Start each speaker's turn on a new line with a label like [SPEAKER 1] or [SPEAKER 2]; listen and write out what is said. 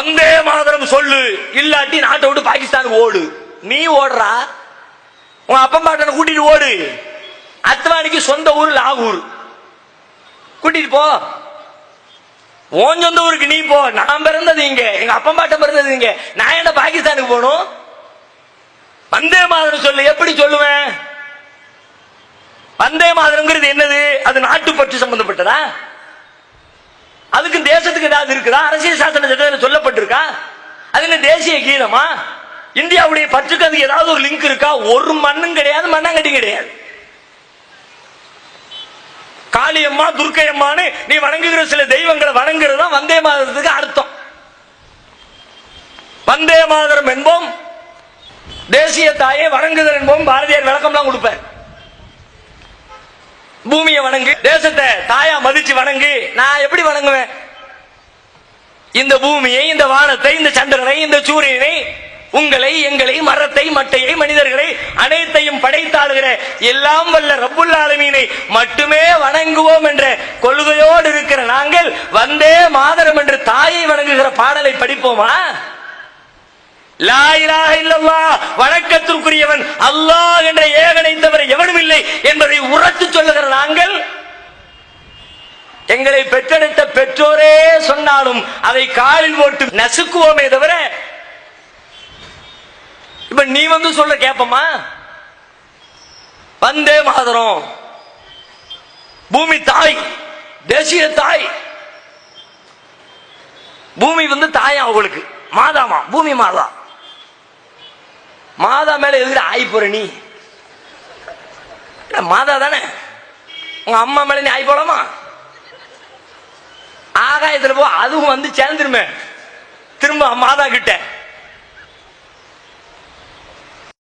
[SPEAKER 1] வந்தே மாதரம் சொல்லு. இல்லாட்டி நாட்டை விட்டு பாகிஸ்தானுக்கு ஓடு. நீ ஓடுறா. உன் அப்பா பாட்டனை கூட்டிட்டு ஓடு. அத்வானிக்கு சொந்த ஊர் லாகூர். கூட்டிட்டு போ. உன் சொந்த ஊருக்கு நீ போ. நான் பிறந்தது இங்க. எங்க அப்பா பாட்டம் பிறந்தது இங்க. நான் என்ன பாகிஸ்தானுக்கு போகணும்? வந்தே மாதரம் சொல்லு. எப்படி சொல்லுவேன்? வந்தே மாதரம்ங்கிறது என்னது? அது நாட்டுப்பற்று சம்பந்தப்பட்டதா? ஏதாவது இருக்குதா? அரசியல் சாசன சட்டத்தில் சொல்லப்பட்டிருக்கா? அது என்ன தேசிய கீதமா? இந்தியாவுடைய பற்றுக்கு அது ஏதாவது ஒரு லிங்க் இருக்கா? ஒரு மண்ணும் கிடையாது மண்ணாங்கட்டி கிடையாது. காளியம்மா துர்க்கையம்மான்னு நீ வணங்குகிற சில தெய்வங்களை வணங்குறது தான் வந்தே மாதரத்துக்கு அர்த்தம். வந்தே மாதரம் என்போம் தேசிய தாயை வணங்குதல் என்போம் பாரதியார் விளக்கம்லாம் கொடுப்பார். பூமியை வணங்கு தேசத்தை தாயா மதிச்சு வணங்கு நான் எப்படி வணங்குவேன்? இந்த பூமியை இந்த வானத்தை இந்த சந்திரனை இந்த சூரியனை உங்களை எங்களை மரத்தை மட்டையை மனிதர்களை அனைத்தையும் படைத்தாளுகிற எல்லாம் வல்ல ரப்புல் ஆலமீனை மட்டுமே வணங்குவோம் என்ற கொள்கையோடு இருக்கிற நாங்கள் வந்தே மாதரம் என்று தாயை வணங்குகிற பாடலை படிப்போமா? லா வணக்கத்திற்குரியவன் அல்லாஹ் என்ற ஏகனை தவிர எவனும் இல்லை என்பதை உரத்து எங்களை பெற்றெடுத்த பெற்றோரே சொன்னாலும் அதை காலில் போட்டு நசுக்குவோமே தவிர இப்ப நீ வந்து சொல்ல கேப்பமா வந்தே மாதரம். பூமி தாய் தேசிய தாய். பூமி வந்து தாயா அவங்களுக்கு மாதாமா பூமி மாதா. மாதா மேல எதுக்கு ஆய் போற நீ? மாதா தானே? உங்க அம்மா மேல நீ ஆய் போலாமா? ஆகாயத்துல போ அதுவும் வந்து சேர்ந்துருமே. திரும்ப மாதா கிட்ட.